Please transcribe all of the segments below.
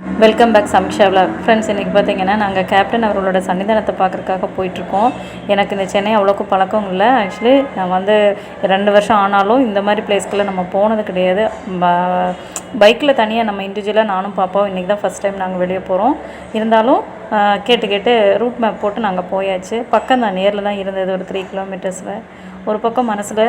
Welcome back Samisha friends இன்றைக்கி பார்த்தீங்கன்னா நாங்கள் கேப்டன் அவர்களோட சன்னிதானத்தை பார்க்குறதுக்காக போயிட்டுருக்கோம். எனக்கு இந்த சென்னை அவ்வளோக்கு பழக்கம் இல்லை. ஆக்சுவலி நான் வந்து ரெண்டு வருஷம் ஆனாலும் இந்த மாதிரி பிளேஸ்க்குள்ள நம்ம போனது கிடையாது. பைக்கில் தனியாக நம்ம இண்டிவிஜுவலாக நானும் பாப்பாவும் இன்றைக்கி தான் ஃபஸ்ட் டைம் நாங்கள் வெளியே போகிறோம் இருந்தாலும் கேட்டு கேட்டு ரூட் மேப் போட்டு நாங்கள் போயாச்சு. பக்கம் தான் நேரில் தான் இருந்தது ஒரு த்ரீ கிலோமீட்டர்ஸில் ஒரு பக்கம் மனசில்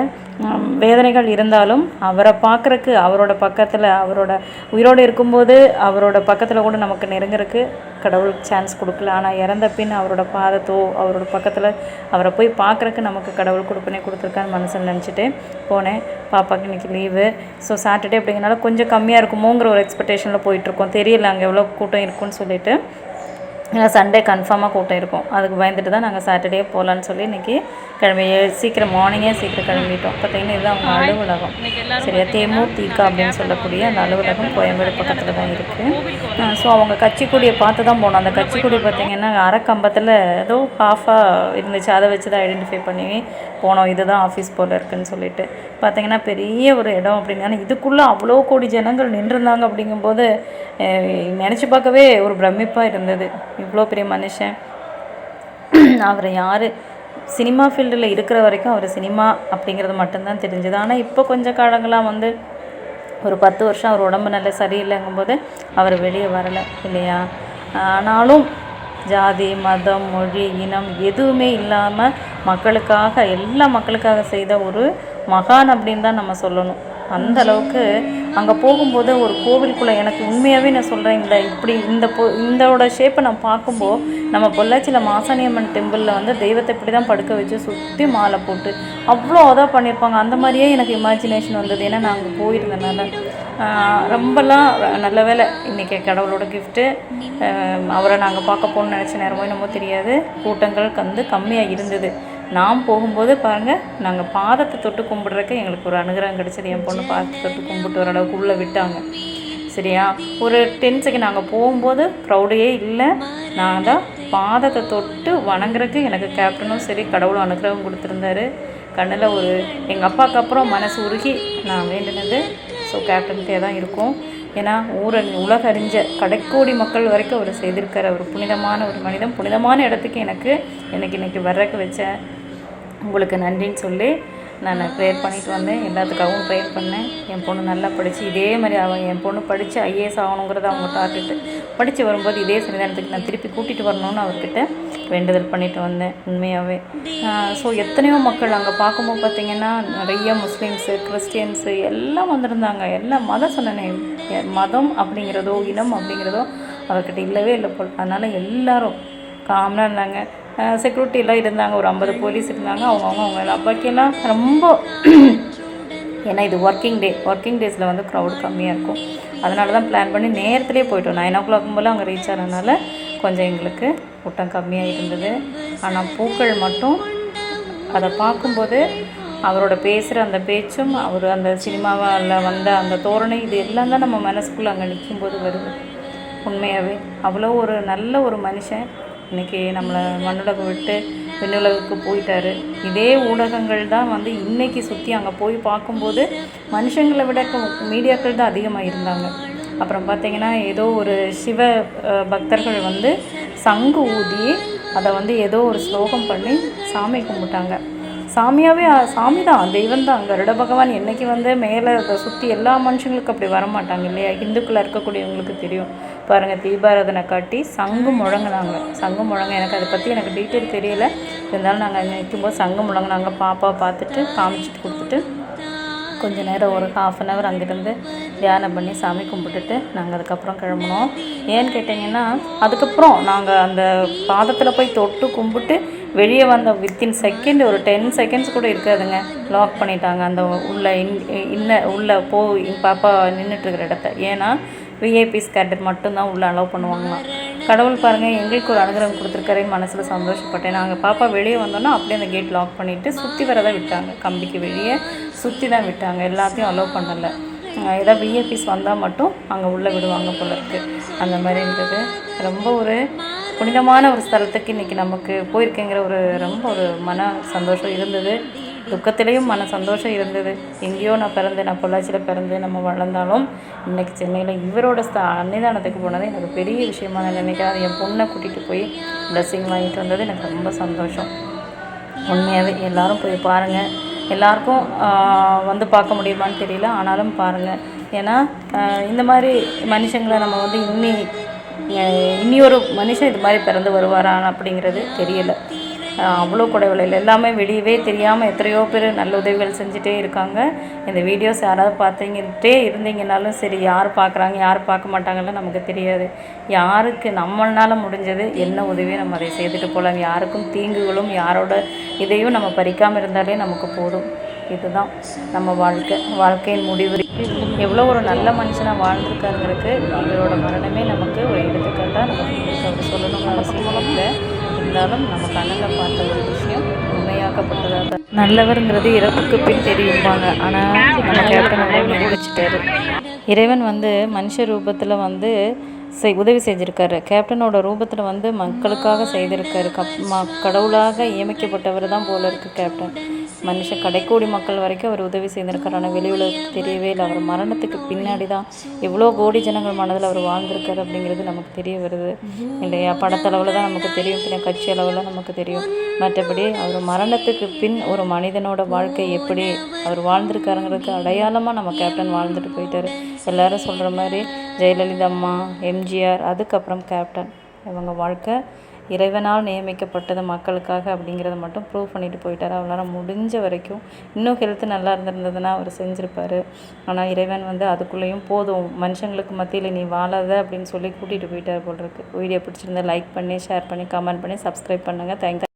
வேதனைகள் இருந்தாலும் அவரை பார்க்குறக்கு அவரோட பக்கத்தில் அவரோட உயிரோடு இருக்கும்போது அவரோட பக்கத்தில் கூட நமக்கு நெருங்குறதுக்கு கடவுள் சான்ஸ் கொடுக்கல. ஆனால் இறந்த பின் அவரோட பாதத்தோ அவரோட பக்கத்தில் அவரை போய் பார்க்குறக்கு நமக்கு கடவுள் கொடுப்பனே கொடுத்துருக்கான்னு மனசில் நினச்சிட்டு போனேன். பாப்பாவுக்கு இன்றைக்கி லீவு ஸோ சாட்டர்டே அப்படிங்கிறனால கொஞ்சம் கம்மியாக இருக்குமோங்கிற ஒரு எக்ஸ்பெக்டேஷனில் போயிட்டுருக்கோம் தெரியல அங்கே எவ்வளோ கூட்டம் இருக்குன்னு சொல்லிட்டு. ஏன்னா சண்டே கன்ஃபார்மாக கூட்டம் இருக்கும். அதுக்கு பயந்துட்டு தான் நாங்கள் சாட்டர்டே போகலான்னு சொல்லி இன்றைக்கி கிளம்பி சீக்கிரம் மார்னிங்கே சீக்கிரம் கிளம்பிட்டோம். பார்த்தீங்கன்னா இதுதான் அவங்க அலுவலகம். சரியா? தேமுதிக அப்படின்னு சொல்லக்கூடிய அந்த அலுவலகம் கோயம்பேடு பக்கத்தில் தான் இருக்குது ஸோ அவங்க கட்சிக்கொடியை பார்த்து தான் போனோம். அந்த கட்சிக்கொடி பார்த்தீங்கன்னா அரைக்கம்பத்தில் ஏதோ ஹாஃபாக இருந்துச்சு. அதை வச்சு தான் ஐடென்டிஃபை பண்ணி போனோம். இதுதான் ஆஃபீஸ் போல் இருக்குன்னு சொல்லிட்டு. பார்த்தீங்கன்னா பெரிய ஒரு இடம் அப்படின்னா. இதுக்குள்ளே அவ்வளோ கோடி ஜனங்கள் நின்றுருந்தாங்க அப்படிங்கும்போது நினச்சி பார்க்கவே ஒரு பிரமிப்பாக இருந்தது. இவ்வளோ பெரிய மனுஷன். அவரை யார்? சினிமா ஃபீல்டில் இருக்கிற வரைக்கும் அவர் சினிமா அப்படிங்கிறது மட்டும்தான் தெரிஞ்சுது. ஆனால் இப்போ கொஞ்ச காலங்களாக வந்து ஒரு பத்து வருஷம் அவர் உடம்பு நல்ல சரியில்லைங்கும்போது அவர் வெளியே வரலை இல்லையா? ஆனாலும் ஜாதி மதம் மொழி இனம் எதுவுமே இல்லாமல் மக்களுக்காக எல்லா மக்களுக்காக செய்த ஒரு மகான் அப்படின்னு தான் நம்ம சொல்லணும். அந்த அளவுக்கு அங்கே போகும்போது ஒரு கோவிலுக்குள்ளே எனக்கு உண்மையாகவே நான் சொல்கிறேன் இந்த இப்படி இந்த போ இந்தோட ஷேப்பை நான் பார்க்கும்போது நம்ம பொள்ளாச்சியில் மாசாணியம்மன் டெம்பிளில் வந்து தெய்வத்தை இப்படி தான் படுக்க வச்சு சுற்றி மாலை போட்டு அவ்வளோ அதாக பண்ணியிருப்பாங்க. அந்த மாதிரியே எனக்கு இமேஜினேஷன் வந்தது. ஏன்னா நான் அங்கே போயிருந்தனால. ரொம்பலாம் நல்ல வேலை இன்றைக்கி கடவுளோட கிஃப்ட்டு அவரை நாங்கள் பார்க்க போகணும்னு நினச்ச நேரமோ என்னமோ தெரியாது. கூட்டங்கள் வந்து கம்மியாக இருந்தது. நான் போகும்போது பாருங்கள் நாங்கள் பாதத்தை தொட்டு கும்பிட்றக்கு எங்களுக்கு ஒரு அனுகிரகம் கிடச்சிது. என் பொண்ணு பாதத்தை தொட்டு கும்பிட்டு வர அளவுக்கு உள்ளே விட்டாங்க. சரியா? ஒரு டென் செகண்ட் நாங்கள் போகும்போது ப்ரௌடே இல்லை. நான் தான் பாதத்தை தொட்டு வணங்குறதுக்கு எனக்கு கேப்டனும் சரி கடவுளும் அனுகிரகம் கொடுத்துருந்தாரு. கண்ணில் ஒரு எங்கள் அப்பாவுக்கு அப்புறம் மனசு உருகி நான் வேண்டினது. ஸோ கேப்டன்கிட்டே தான் இருக்கும். ஏன்னா ஊர உலக அறிஞ்ச கடைக்கோடி மக்கள் வரைக்கும் அவர் செய்திருக்கார். ஒரு புனிதமான ஒரு மனிதன். புனிதமான இடத்துக்கு எனக்கு எனக்கு இன்றைக்கி வர்றதுக்கு வச்ச உங்களுக்கு நன்றின்னு சொல்லி நான் ப்ரேயர் பண்ணிட்டு வந்தேன். எல்லாத்துக்காகவும் ப்ரேயர் பண்ணேன். என் பொண்ணு நல்லா படித்து இதே மாதிரி அவன் என் பொண்ணு படித்து ஐஏஎஸ் ஆகணுங்கிறது அவங்க டார்கெட்டு படித்து வரும்போது இதே சன்னிதானத்துக்கு நான் திருப்பி கூட்டிகிட்டு வரணும்னு அவர்கிட்ட வேண்டுதல் பண்ணிட்டு வந்தேன் உண்மையாகவே ஸோ எத்தனையோ மக்கள் அங்கே பார்க்கும்போது பார்த்தீங்கன்னா நிறைய முஸ்லீம்ஸு கிறிஸ்டியன்ஸு எல்லாம் வந்திருந்தாங்க. எல்லாம் மதம் சொன்னேன் மதம் அப்படிங்கிறதோ இனம் அப்படிங்கிறதோ அவர்கிட்ட இல்லவே இல்லை போல். அதனால் எல்லாரும் காமனாக இருந்தாங்க. செக்யூரிட்டிலாம் இருந்தாங்க. ஒரு ஐம்பது போலீஸ் இருந்தாங்க. அவங்கவுங்க அவங்க அப்பாக்கெல்லாம் ரொம்ப ஏன்னா இது ஒர்க்கிங் டே ஒர்க்கிங் டேஸில் வந்து க்ரௌட் கம்மியாக இருக்கும். அதனால தான் பிளான் பண்ணி நேரத்துலேயே போயிட்டோம். நைன் ஓ கிளாக் போல் அங்கே ரீச் ஆனதுனால கொஞ்சம் எங்களுக்கு கூட்டம் கம்மியாக இருந்தது. ஆனால் பூக்கள் மட்டும் அதை பார்க்கும்போது அவரோட பேசுகிற அந்த பேச்சும் அவர் அந்த சினிமாவில் வந்த அந்த தோரணை இது எல்லாம் தான் நம்ம மனசுக்குள்ளே அங்கே நிற்கும்போது வருது. உண்மையாகவே அவ்வளோ ஒரு நல்ல ஒரு மனுஷன். இன்றைக்கி நம்மளை மண்ணுலகம் விட்டு விண்ணுலகுக்கு போயிட்டாரு. இதே ஊடகங்கள் தான் வந்து இன்றைக்கி சுற்றி அங்கே போய் பார்க்கும்போது மனுஷங்களை விட மீடியாக்கள் தான் அதிகமாக இருந்தாங்க. அப்புறம் பார்த்தீங்கன்னா ஏதோ ஒரு சிவ பக்தர்கள் வந்து சங்கு ஊதி அதை வந்து ஏதோ ஒரு ஸ்லோகம் பண்ணி சாமி கும்பிட்டாங்க. சாமியாகவே சாமி தான் தெய்வம் தான். கருட பகவான் என்னைக்கு வந்து மேலே அதை சுற்றி எல்லா மனுஷங்களுக்கும் அப்படி வரமாட்டாங்க இல்லையா? இந்துக்களாக இருக்கக்கூடியவங்களுக்கு தெரியும். பாருங்கள் தீபாராதனை காட்டி சங்கு முழங்குனாங்க. சங்கு முழங்க எனக்கு அதை பற்றி எனக்கு டீட்டெயில் தெரியல. இருந்தாலும் நாங்கள் அங்கே நிற்கும்போது சங்கு முழங்குனாங்க. பாப்பா பார்த்துட்டு காமிச்சிட்டு கொடுத்துட்டு கொஞ்ச நேரம் ஒரு ஹாஃப் அன் ஹவர் அங்கேருந்து தியானம் பண்ணி சாமி கும்பிட்டுட்டு நாங்கள் அதுக்கப்புறம் கிளம்புனோம். ஏன்னு கேட்டிங்கன்னா அதுக்கப்புறம் நாங்கள் அந்த பாதத்தில் போய் தொட்டு கும்பிட்டு வெளியே வந்த வித்தின் செகண்ட் ஒரு டென் செகண்ட்ஸ் கூட இருக்காதுங்க. லாக் பண்ணிட்டாங்க. அந்த உள்ள இன் இன்ன உள்ள போய் பாப்பா நின்றுட்டுருக்கிற இடத்த. ஏன்னா விஐபிஸ் கேண்டர் மட்டும்தான் உள்ளே அலோவ் பண்ணுவாங்களாம். கடவுள் பாருங்கள் எங்களுக்கு ஒரு அனுகிரகம் கொடுத்துருக்காரு. மனசில் சந்தோஷப்பட்டேன். நாங்கள் பாப்பா வெளியே வந்தோன்னா அப்படியே அந்த கேட் லாக் பண்ணிவிட்டு சுற்றி வர தான் விட்டாங்க. கம்பிக்கு வெளியே சுற்றி தான் விட்டாங்க. எல்லாத்தையும் அலோவ் பண்ணலை. ஏதாவது விஐபிஸ் வந்தால் மட்டும் அங்கே உள்ளே விடுவாங்க போல இருக்குது அந்த மாதிரி இருந்தது. ரொம்ப ஒரு புனிதமான ஒரு ஸ்தலத்துக்கு இன்றைக்கி நமக்கு போயிருக்கேங்கிற ஒரு ரொம்ப ஒரு மன சந்தோஷம் இருந்தது. துக்கத்திலையும் மன சந்தோஷம் இருந்தது. எங்கேயோ நான் பிறந்து நான் பொள்ளாச்சியில் பிறந்து நம்ம வளர்ந்தாலும் இன்றைக்கி சென்னையில் இவரோட ஸ்த அன்னிதானத்துக்கு போனது எனக்கு பெரிய விஷயமா நான் நினைக்கிறேன். என் பொண்ணை கூட்டிகிட்டு போய் ப்ளஸ்ஸிங் வாங்கிட்டு வந்தது எனக்கு ரொம்ப சந்தோஷம். உண்மையாகவே எல்லோரும் போய் பாருங்கள் எல்லாருக்கும் வந்து பார்க்க முடியுமான்னு தெரியல. ஆனாலும் பாருங்கள் ஏன்னா இந்த மாதிரி மனுஷங்களை நம்ம வந்து இன்னி இனி ஒரு மனுஷன் இது மாதிரி பிறந்து வருவாரா அப்படிங்கிறது தெரியல. ஆஹ், அவ்வளோ குடைவில்லை எல்லாமே வெளியவே தெரியாமல் எத்தனையோ பேர் நல்ல உதவிகள் செஞ்சுட்டே இருக்காங்க. இந்த வீடியோஸ் யாராவது பார்த்தீங்கிட்டே இருந்தீங்கனாலும் சரி யார் பார்க்குறாங்க யார் பார்க்க மாட்டாங்கன்னு நமக்கு தெரியாது. யாருக்கு நம்மளால் முடிஞ்சது என்ன உதவியும் நம்ம அதை செய்துட்டு போகலாம். யாருக்கும் தீங்குகளும் யாரோட இதையும் நம்ம பறிக்காமல் இருந்தாலே நமக்கு போதும். இதுதான் நம்ம வாழ்க்கை வாழ்க்கையின் முடிவு. எவ்வளோ ஒரு நல்ல மனுஷனாக வாழ்ந்துருக்காருங்கிறதுக்கு இவரோட மரணமே நமக்கு ஒரு எடுத்துக்காட்டாக நமக்கு இருக்கு அவர் சொல்லணும்னு அவசியம் இல்லை இருந்தாலும் நம்ம கண்ணில் பார்த்த ஒரு விஷயம் உண்மையாக்கப்பட்டதாக நல்லவருங்கிறது இறப்புக்கு பின் தெரியும்பாங்க. ஆனால் நம்ம கேப்டன் நிரூபிச்சிட்டாரு. இறைவன் வந்து மனுஷ ரூபத்தில் வந்து செய் உதவி செஞ்சுருக்காரு. கேப்டனோட ரூபத்தில் வந்து மக்களுக்காக செய்திருக்காரு. கப் ம கடவுளாக நியமிக்கப்பட்டவர் தான் போல இருக்குது கேப்டன் மனுஷன் கடைக்கோடி மக்கள் வரைக்கும் அவர் உதவி செய்திருக்காரு ஆனால் வெளி உலகத்துக்கு தெரியவே இல்லை. அவர் மரணத்துக்கு பின்னாடி தான் எவ்வளோ கோடி ஜனங்கள் மனதில் அவர் வாழ்ந்திருக்காரு அப்படிங்கிறது நமக்கு தெரிய வருது. இல்லையா படத்தளவில் தான் நமக்கு தெரியும். பின்ன கட்சி அளவில் நமக்கு தெரியும். மற்றபடி அவர் மரணத்துக்கு பின் ஒரு மனிதனோட வாழ்க்கை எப்படி அவர் வாழ்ந்திருக்காருங்கிறதுக்கு அடையாளமாக நம்ம கேப்டன் வாழ்ந்துட்டு போயிட்டார். எல்லாரும் சொல்கிற மாதிரி ஜெயலலிதா அம்மா எம்ஜிஆர் அதுக்கப்புறம் கேப்டன் இவங்க வாழ்க்கை இறைவனால் நியமிக்கப்பட்டது மக்களுக்காக அப்படிங்கிறத மட்டும் ப்ரூவ் பண்ணிட்டு போயிட்டார். அவரால் முடிஞ்ச வரைக்கும் இன்னும் ஹெல்த் நல்லா இருந்திருந்ததுன்னா அவர் செஞ்சுருப்பார். ஆனால் இறைவன் வந்து அதுக்குள்ளேயும் போதும். மனுஷங்களுக்கு மத்தியில் நீ வாழாத அப்படின்னு சொல்லி கூட்டிகிட்டு போயிட்டார் போல் இருக்கு. வீடியோ பிடிச்சிருந்தா லைக் பண்ணி ஷேர் பண்ணி கமெண்ட் பண்ணி சப்ஸ்கிரைப் பண்ணுங்கள் தேங்க்யூ